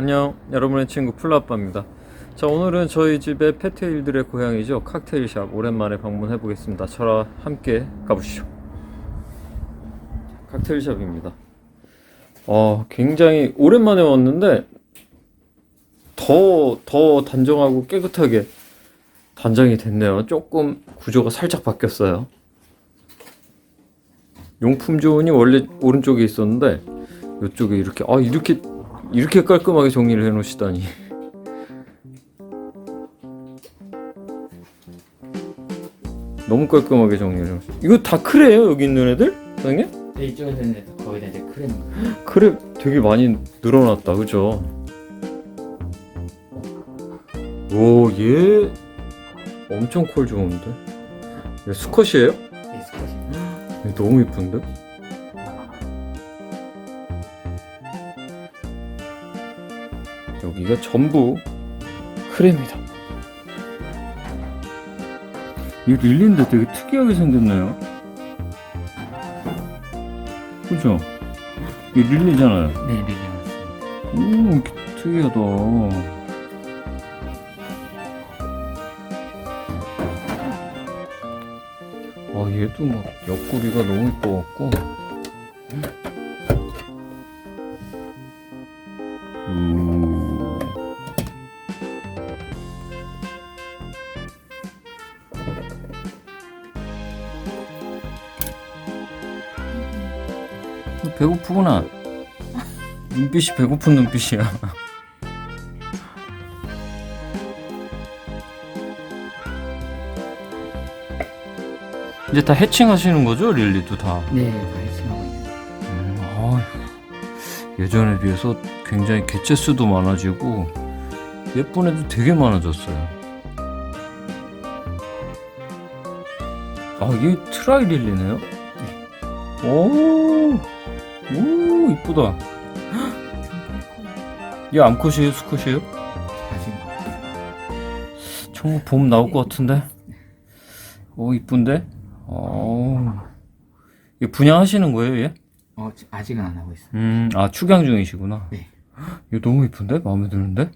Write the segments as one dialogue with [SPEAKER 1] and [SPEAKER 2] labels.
[SPEAKER 1] 안녕. 여러분의 친구 플라아빠입니다. 자 오늘은 저희 집의 페테일들의 고향이죠. 칵테일샵. 오랜만에 방문해 보겠습니다. 저랑 함께 가보시죠. 칵테일샵입니다. 어 굉장히 오랜만에 왔는데 더더 단정하고 깨끗하게 단장이 됐네요. 조금 구조가 살짝 바뀌었어요. 용품 존이 원래 오른쪽에 있었는데 이쪽에 이렇게 아 이렇게 이렇게 깔끔하게 정리를 해 놓으시다니 너무 깔끔하게 정리를 해 놓으시 이거 다 크래요 여기 있는 애들? 사장님?
[SPEAKER 2] 네, 이쪽에서 있는 애들 거의 다 이제 크림.
[SPEAKER 1] 크래 되게 많이 늘어났다 그죠? 오 얘 엄청 콜 좋은데 이거 수컷이에요?
[SPEAKER 2] 비스컷이.
[SPEAKER 1] 얘 너무 이쁜데? 여기가 전부 크림이다. 이 릴리인데 되게 특이하게 생겼네요. 그죠? 이 릴리잖아요.
[SPEAKER 2] 네, 릴리 맞습니다.
[SPEAKER 1] 오, 이렇게 특이하다. 아, 얘도 막 옆구리가 너무 이뻐갖고. 배고프구나. 눈빛이 배고픈 눈빛이야. 이제 다 해칭하시는 거죠, 릴리도 다?
[SPEAKER 2] 네, 다 해칭하고 있는.
[SPEAKER 1] 음, 아휴, 예전에 비해서 굉장히 개체 수도 많아지고 예쁜 애도 되게 많아졌어요. 아, 이게 트라이 릴리네요? 오, 오, 이쁘다. 얘 암컷이에요, 수컷이에요?
[SPEAKER 2] 아직
[SPEAKER 1] 정말 봄 나올 것 같은데? 오, 이쁜데? 어, 이거 분양하시는 거예요, 얘?
[SPEAKER 2] 어, 지- 아직은 안 하고 있어요.
[SPEAKER 1] 음, 아, 축양 중이시구나.
[SPEAKER 2] 네.
[SPEAKER 1] 이거 너무 이쁜데? 마음에 드는데?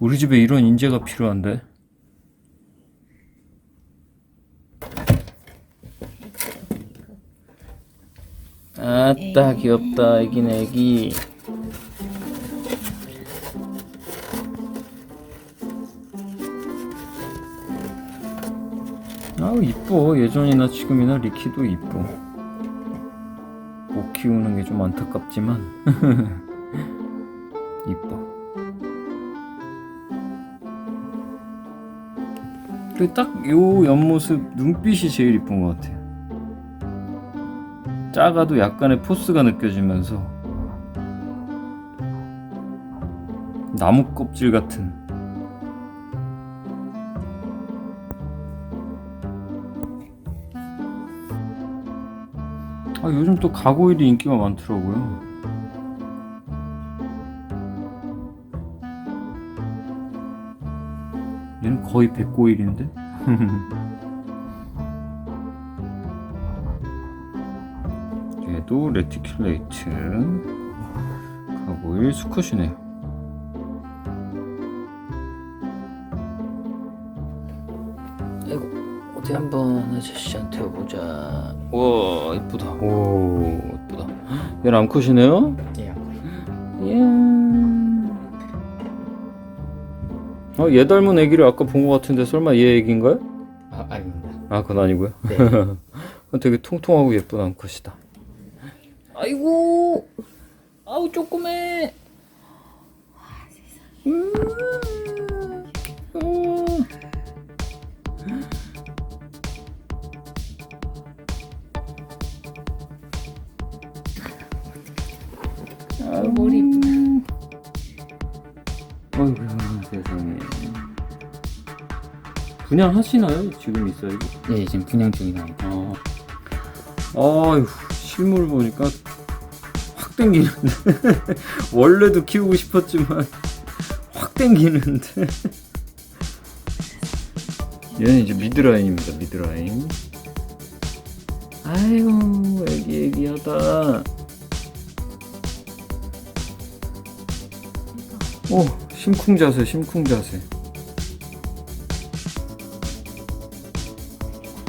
[SPEAKER 1] 우리 집에 이런 인재가 필요한데? 아따, 귀엽다, 애긴 애기. 아우, 이뻐. 예전이나 지금이나 리키도 이뻐. 못 키우는 게 좀 안타깝지만 이뻐. 그리고 딱요 옆모습 눈빛이 제일 이쁜 것 같아요. 작아도 약간의 포스가 느껴지면서 나무 껍질 같은. 아, 요즘 또 가고일이 인기가 많더라고요. 얘는 거의 백고일인데? 얘도 레티큘레이트 가고일 수컷이네요. 아이고 어디 한번 아저씨한테 보자. 와 이쁘다. 오 이쁘다. 얘는 암컷이네요.
[SPEAKER 2] 예,
[SPEAKER 1] 예. 어, 얘 닮은 애기를 아까 본 것 같은데 설마 얘 애기인가요?
[SPEAKER 2] 아, 아닙니다.
[SPEAKER 1] 아, 그건 아니고요.
[SPEAKER 2] 네.
[SPEAKER 1] 되게 통통하고 예쁜 암컷이다. 아이고, 아우 조그매. 음. 음. 아이고.
[SPEAKER 3] 머리.
[SPEAKER 1] 아이고 세상에. 분양하시나요? 지금 있어요?
[SPEAKER 2] 예, 지금 분양 중이랍니다.
[SPEAKER 1] 아, 아유, 실물 보니까 확 땡기는데. 원래도 키우고 싶었지만 확 땡기는데. 얘는 이제 미드라인입니다 미드라인. 아이고 애기 애기하다. 오 심쿵 자세 심쿵 자세.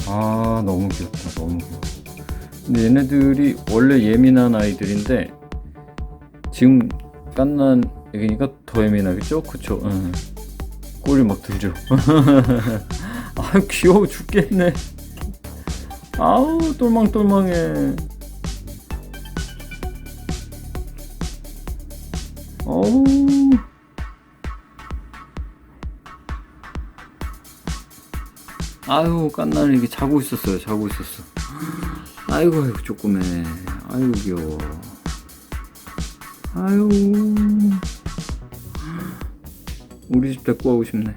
[SPEAKER 1] 아 너무 귀엽다 너무 귀엽다. 근데 얘네들이 원래 예민한 아이들인데, 지금 깐난 애기니까 더 예민하겠죠? 그쵸? 응. 꼬리 막 들죠. 아유, 귀여워 죽겠네. 아우, 똘망똘망해. 어우. 아유, 깐나는 이게 자고 있었어요. 자고 있었어. 아이고, 아이고, 조그매. 아이고, 귀여워. 아유. 우리 집 데리고 가고 싶네.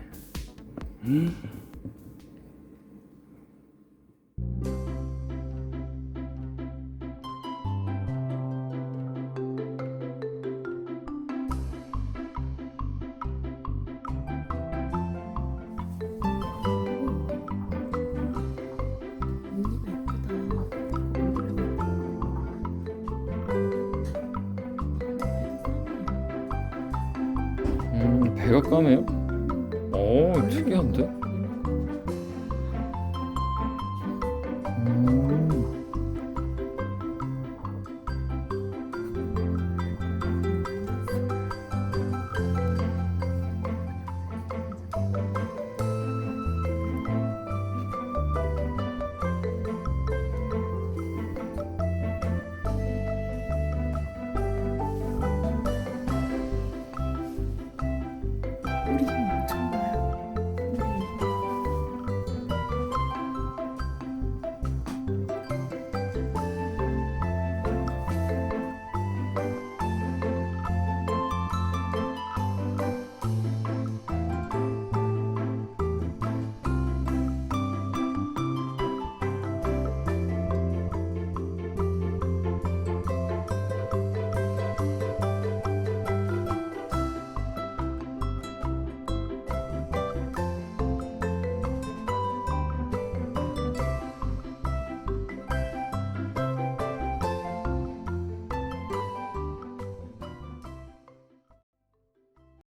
[SPEAKER 1] 배가 까매요? 오, 특이한데?